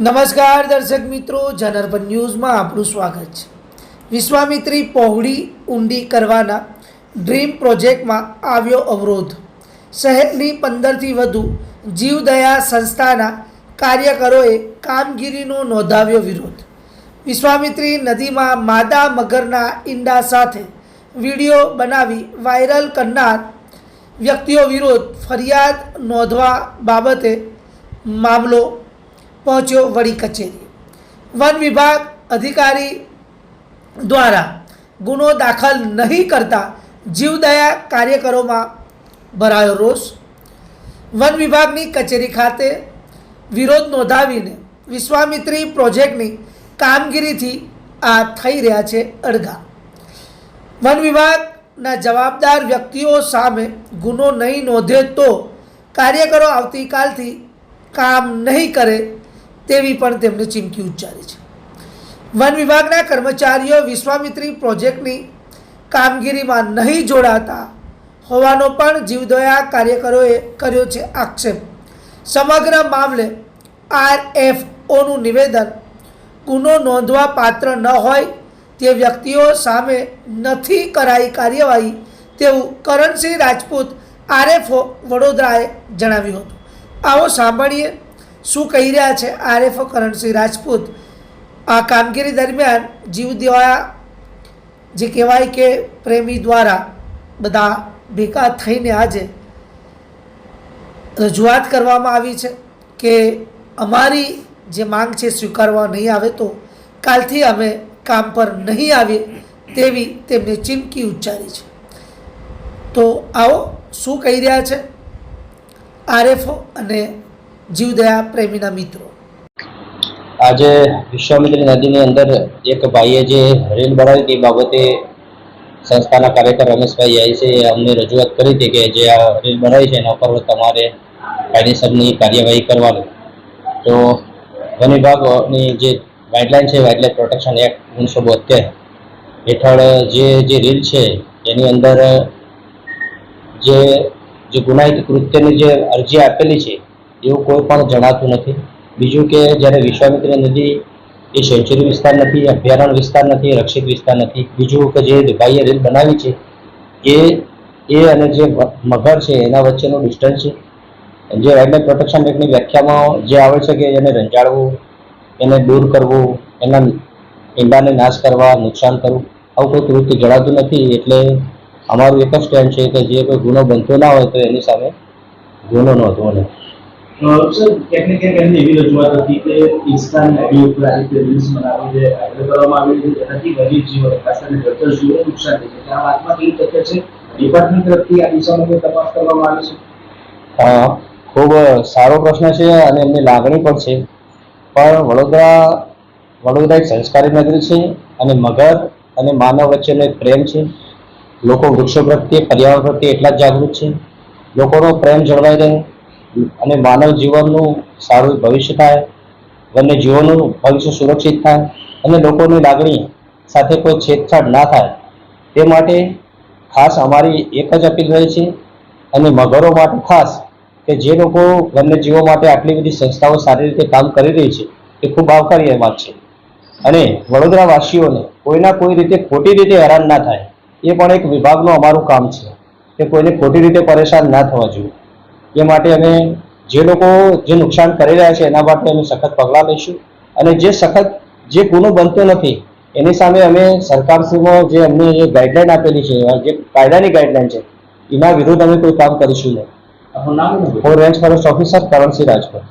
નમસ્કાર દર્શક મિત્રો જનરપન ન્યૂઝમાં આપણું સ્વાગત છે. વિશ્વામિત્રી પહોળી ઊંડી કરવાના ડ્રીમ પ્રોજેક્ટમાં આવ્યો અવરોધ. શહેરની પંદરથી વધુ જીવદયા સંસ્થાના કાર્યકરોએ કામગીરીનો નોંધાવ્યો વિરોધ. વિશ્વામિત્રી નદીમાં માદા મગરના ઈંડા સાથે વીડિયો બનાવી વાયરલ કરનાર વ્યક્તિઓ વિરુદ્ધ ફરિયાદ નોંધવા બાબતે મામલો પહોંચ્યો વડી કચેરી. વન વિભાગ અધિકારી દ્વારા ગુનો દાખલ નહીં કરતા જીવદયા કાર્યકરોમાં ભરાયો રોષ. વન વિભાગની કચેરી ખાતે વિરોધ નોંધાવીને વિશ્વામિત્રી પ્રોજેક્ટની કામગીરીથી આ થઈ રહ્યા છે અડઘા. વન વિભાગના જવાબદાર વ્યક્તિઓ સામે ગુનો નહીં નોંધે તો કાર્યકરો આવતીકાલથી કામ નહીં કરે તેવી પણ તેમણે ચીમકી ઉચ્ચારી છે. વન વિભાગના કર્મચારીઓ વિશ્વામિત્રી પ્રોજેક્ટની કામગીરીમાં નહીં જોડાતા હોવાનો પણ જીવદયા કાર્યકરોએ કર્યો છે આક્ષેપ. સમગ્ર મામલે આર એફ ઓનું નિવેદન ગુનો નોંધવા પાત્ર ન હોય તે વ્યક્તિઓ સામે નથી કરાઈ કાર્યવાહી તેવું કરણસિંહ રાજપૂત આરએફઓ વડોદરાએ જણાવ્યું હતું. આવો સાંભળીએ શું કહી રહ્યા છે આરએફઓ કરણસિંહ રાજપૂત? આ કામગીરી દરમિયાન જીવ દેવા જે કહેવાય કે પ્રેમી દ્વારા બધા ભેગા થઈને આજે રજૂઆત કરવામાં આવી છે કે અમારી જે માંગ છે સ્વીકારવા નહીં આવે તો કાલથી અમે કામ પર નહીં આવીએ તેવી તેમને ચીમકી ઉચ્ચારી છે. તો આવો શું કહી રહ્યા છે આરએફઓ અને જીવદયા પ્રેમીના મિત્રો. આજે વિશ્વામિત્રી નદીની અંદર એક ભાઈએ જે રેલ બનાવી તે બાબતે સંસ્થાના કાર્યકર રમેશભાઈ આઈ છે અમને રજૂઆત કરી હતી કે જે આ રેલ બનાવી છે એના ઉપર તમારે કાયદેસરની કાર્યવાહી કરવાની. તો વન વિભાગની જે ગાઈડલાઈન છે વાઇલ્ડલાઇફ પ્રોટેક્શન એક્ટ ઓગણીસો બોતેર હેઠળ જે જે રીલ છે, એની અંદર જે જે ગુનાહિત કૃત્યની જે અરજી આપેલી છે એવું કોઈ પણ જણાતું નથી. બીજું કે જ્યારે વિશ્વામિત્ર નદી એ સેન્ચુરી વિસ્તાર નથી, અભયારણ્ય વિસ્તાર નથી, રક્ષિત વિસ્તાર નથી. બીજું કે જે દુભાઈએ રેલ બનાવી છે, એ એ અને જે મગર છે, એના વચ્ચેનું ડિસ્ટન્સ છે. જે વાઇલ્ડલાઇફ પ્રોટેક્શન એક્ટની વ્યાખ્યામાં જે આવે છે કે એને રંજાડવું, એને દૂર કરવું, એના ઈંડાને નાશ કરવા, નુકસાન કરવું, આવું કોઈ કૃત્ય જણાતું નથી. એટલે અમારું એક જ સ્ટેન્ડ છે કે જે કોઈ ગુનો બનતો ના હોય તો એની સામે ગુનો નોંધવો નહીં. તપાસ કરવામાં આવી છે? ખૂબ સારો પ્રશ્ન છે અને એમની લાગણી પણ છે. પણ વડોદરા વડોદરા એક સંસ્કારી નગરી છે અને મગર અને માનવ વચ્ચેનો એક પ્રેમ છે. લોકો વૃક્ષો પ્રત્યે, પર્યાવરણ પ્રત્યે એટલા જ જાગૃત છે. લોકોનો પ્રેમ જળવાઈ રહે. અને માનવ જીવનનું સારું ભવિષ્ય થાય, વન્ય જીવોનું ભવિષ્ય સુરક્ષિત થાય અને લોકોની લાગણી સાથે કોઈ છેડછાડ ના થાય, તે માટે ખાસ અમારી એક જ અપીલ રહે છે અને મગરો માટે ખાસ કે જે લોકો વન્યજીવો માટે આટલી બધી સંસ્થાઓ સારી રીતે કામ કરી રહી છે, એ ખૂબ આવકાર્ય વાત છે. અને વડોદરાવાસીઓને કોઈના કોઈ રીતે ખોટી રીતે હેરાન ના થાય, એ પણ એક વિભાગનું અમારું કામ છે કે કોઈને ખોટી રીતે પરેશાન ના થવા જોઈએ. એ માટે અમે જે લોકો જે નુકસાન કરી રહ્યા છે એના માટે અમે સખત પગલાં લઈશું. અને જે સખત જે ગુનો બનતો નથી એની સામે અમે સરકારશ્રીમાં જે અમને જે ગાઈડલાઈન આપેલી છે જે કાયદાની ગાઈડલાઈન છે એના વિરુદ્ધ અમે કોઈ કામ કરીશું નહીં? હું range forest officer Karansinh Rajput